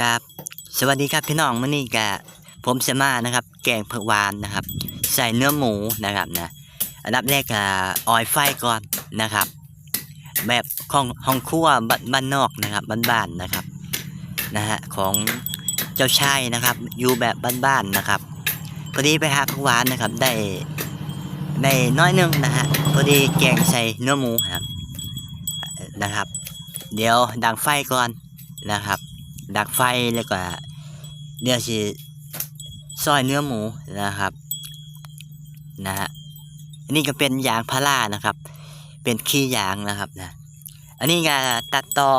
ครับ สวัสดีครับพี่น้องมื่อนี้กะผมจะมานะครับ แกงผักหวานนะครับ ใส่เนื้อหมูนะครับนะอันดับแรกกะออยไฟก่อนนะครับ แบบของห้องครัวบ้านนอกนะครับบ้านๆนะครับนะฮะของเจ้าชายนะครับ อยู่แบบบ้านๆนะครับพอดีไปหาผักหวานนะครับ ได้ได้น้อยนึงนะฮะพอดีแกงใส่เนื้อหมูครับนะครับ เดี๋ยวดังไฟก่อนนะครับ ดักไฟแล้วก็เดี๋ยวสิซอยเนื้อหมูนะครับนะฮะอันนี้ก็เป็นยางพารานะครับ เป็นขี้ยางนะครับนะอันนี้ก็ตัดต่อ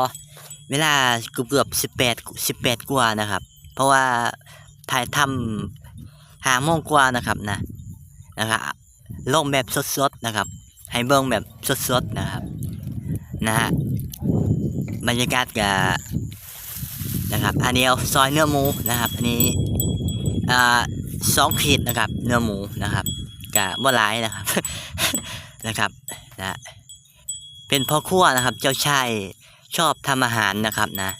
เวลาเกือบสิบแปดสิบแปดกว่านะครับ เพราะว่าถ่ายทำหาโมงกว่านะครับนะนะครับลงแบบสดๆนะครับ ให้เบิ่งแบบสดๆนะครับนะฮะบรรยากาศก็ นะครับ อันนี้ซอยเนื้อหมูนะครับ อันนี้อ่าสองขีดนะครับ เนื้อหมูนะครับกะบ่หลายนะครับนะครับนะเป็นพ่อครัวนะครับ เจ้าชายชอบทำอาหารนะครับนะ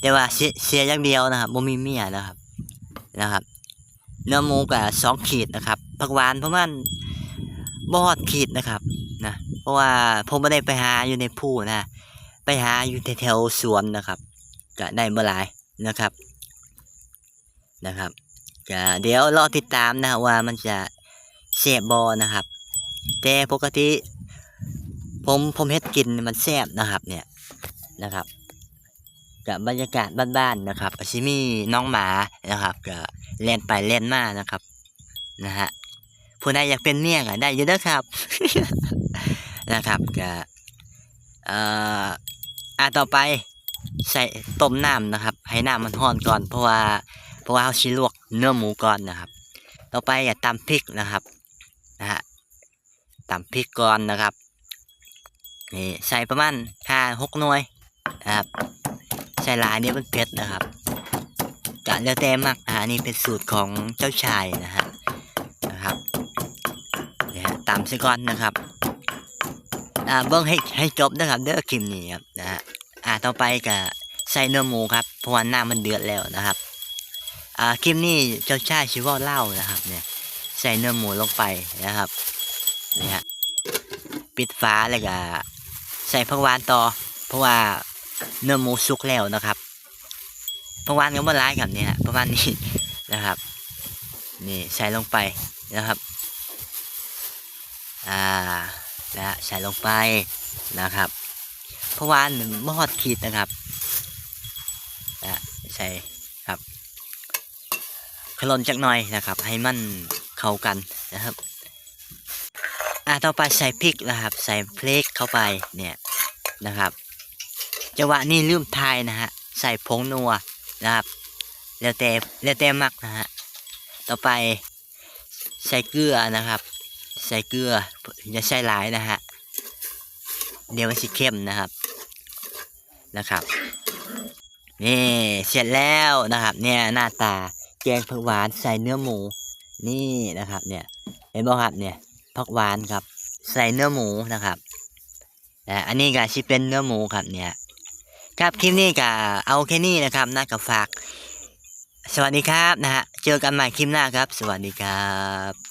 แต่ว่าเสียอย่างเดียวนะครับบ่มีเมียนะครับนะครับ เนื้อหมูกับสองขีดนะครับผักหวานประมาณบอดขีดนะครับนะเพราะว่าผมไม่ได้ไปหาอยู่ในผู้นะ ไปหาอยู่แถวสวนนะครับ ก็ได้เมื่อไหรนะครับนะครับก็เดี๋ยวรอติดตามนะว่ามันจะแซ่บบอนะครับ แต่ปกติผมผมเฮ็ดกินมันแซ่บนะครับเนี่ยนะครับกับบรรยากาศบ้านๆนะครับก็สิมีน้องหมานะครับก็เล่นไปเล่นมานะครับนะฮะผู้ใดอยากเป็นเมียก็ได้อยู่เด้อครับนะครับก็เอ่ออะต่อไป ใส่ต้มน้ำนะครับ ให้น้ำมันร้อนก่อน เพราะว่าเพราะว่าเขาชิลวกเนื้อหมูก่อนนะครับ ต่อไปอย่าตำพริกนะครับนะฮะตำพริกก่อนนะครับนี่ใส่ประมาณห้าหกหน่วยนะครับใส่หลายนี่มันเผ็ดนะครับกะเลือแต่มักนะฮะนี่เป็นสูตรของเจ้าชายนะฮะนะครับเนี่ยฮะตำซะก่อนนะครับอ่าเบิ้งให้ให้จบนะครับเด้อคลิปนี้ครับนะฮะ ต่อไปก็ใส่เนื้อหมูครับเพราะว่าน้ำมันเดือดแล้วนะครับอ่าคลิปนี้เจ้าชายชิว่าเล่านะครับ เนี่ย ใส่เนื้อหมูลงไปนะครับนี่ฮะปิดฟ้าแล้วก็ใส่ผักหวานต่อ เพราะว่าเนื้อหมูสุกแล้วนะครับผักหวานก็ไม่ร้ายกับเนี่ยประมาณนี้นะครับ นี่ใส่ลงไปนะครับอ่านะใส่ลงไปนะครับ เพราะว่าหนึ่งมอดขีดนะครับอะใช่ครับขลนจักหน่อยนะครับ ให้มันเข้ากันนะครับอะต่อไปใส่พริกนะครับ ใส่เพลกเข้าไปเนี่ยนะครับจังหวะนี้ลืมทายนะฮะใส่ผงนัวนะครับแล้วแต่แล้วแต่มักนะฮะต่อไปใส่เกลือนะครับ ใส่เกลืออย่าใส่หลายนะฮะเดี๋ยวมันสิเข้มนะครับ นะครับ นี่เสร็จแล้วนะครับ เนี่ยหน้าตาแกงผักหวานใส่เนื้อหมู นี่นะครับ เนี่ยเห็นบ่ครับเนี่ยผักหวานครับ ใส่เนื้อหมูนะครับอ่าอันนี้ก็ชิเป็นเนื้อหมูครับเนี่ยครับคลิปนี้ก็เอาแค่นี้นะครับนะกับฝาก สวัสดีครับนะฮะเจอกันใหม่คลิปหน้าครับ สวัสดีครับ